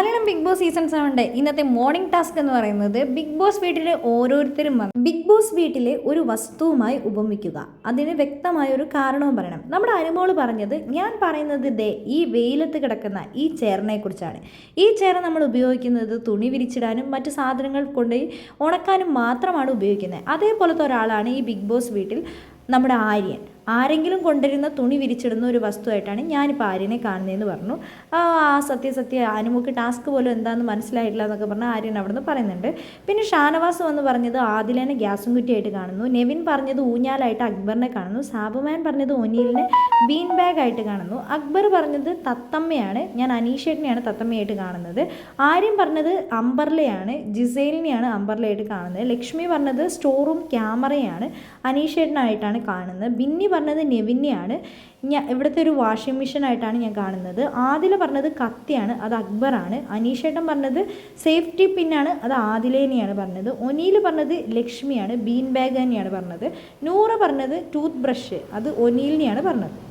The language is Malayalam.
മലയാളം ബിഗ് ബോസ് സീസൺ സെവന്റെ ഇന്നത്തെ മോർണിംഗ് ടാസ്ക് എന്ന് പറയുന്നത് ബിഗ് ബോസ് വീട്ടിലെ ഓരോരുത്തരും വന്ന് ബിഗ് ബോസ് വീട്ടിലെ ഒരു വസ്തുവുമായി ഉപമിക്കുക. അതിന് വ്യക്തമായ ഒരു കാരണവും പറയണം. നമ്മുടെ അനുമോൾ പറഞ്ഞത് ഞാൻ പറയുന്നത് ദേ ഈ വെയിലത്ത് കിടക്കുന്ന ഈ ചെയറിനെ കുറിച്ചാണ്. ഈ ചെയർ നമ്മൾ ഉപയോഗിക്കുന്നത് തുണി വിരിച്ചിടാനും മറ്റു സാധനങ്ങൾ കൊണ്ടുപോയി ഉണക്കാനും മാത്രമാണ് ഉപയോഗിക്കുന്നത്. അതേപോലത്തെ ഒരാളാണ് ഈ ബിഗ് ബോസ് വീട്ടിൽ നമ്മുടെ ആര്യൻ. ആരെങ്കിലും കൊണ്ടുവരുന്ന തുണി വിരിച്ചിടുന്ന ഒരു വസ്തുവായിട്ടാണ് ഞാനിപ്പോൾ ആര്യനെ കാണുന്നതെന്ന് പറഞ്ഞു. ആ സത്യസത്യ ആനുമുക്ക് ടാസ്ക് പോലും എന്താണെന്ന് മനസ്സിലായിട്ടില്ല എന്നൊക്കെ പറഞ്ഞ് ആര്യൻ അവിടെ നിന്ന് പറയുന്നുണ്ട്. പിന്നെ ഷാനവാസ് വന്ന് പറഞ്ഞത് ആദിലേനെ ഗ്യാസും കുറ്റിയായിട്ട് കാണുന്നു. നെവിൻ പറഞ്ഞത് ഊഞ്ഞാലായിട്ട് അക്ബറിനെ കാണുന്നു. സാബുമാൻ പറഞ്ഞത് ഒനിയലിനെ ബീൻ ബാഗ് ആയിട്ട് കാണുന്നു. അക്ബർ പറഞ്ഞത് തത്തമ്മയാണ്. ഞാൻ അനീഷേട്ടിനെയാണ് തത്തമ്മയായിട്ട് കാണുന്നത്. ആര്യൻ പറഞ്ഞത് അംബർലയാണ്. ജിസൈലിനെയാണ് അംബർലയായിട്ട് കാണുന്നത്. ലക്ഷ്മി പറഞ്ഞത് സ്റ്റോറും ക്യാമറയാണ് അനീഷേട്ടനായിട്ടാണ് കാണുന്നത്. ബിന്നി പറഞ്ഞത് നെവിനെയാണ്. ഞാൻ ഇവിടുത്തെ ഒരു വാഷിംഗ് മെഷീൻ ആയിട്ടാണ് ഞാൻ കാണുന്നത്. ആദില പറഞ്ഞത് കത്തിയാണ് അത് അക്ബറാണ്. അനീഷേട്ടൻ പറഞ്ഞത് സേഫ്റ്റി പിന്നാണ് അത് ആദിലേനെയാണ് പറഞ്ഞത്. ഒനീൽ പറഞ്ഞത് ലക്ഷ്മിയാണ് ബീൻ ബാഗ് തന്നെയാണ് പറഞ്ഞത്. നൂറ പറഞ്ഞത് ടൂത്ത് ബ്രഷ് അത് ഒനീലിനെയാണ് പറഞ്ഞത്.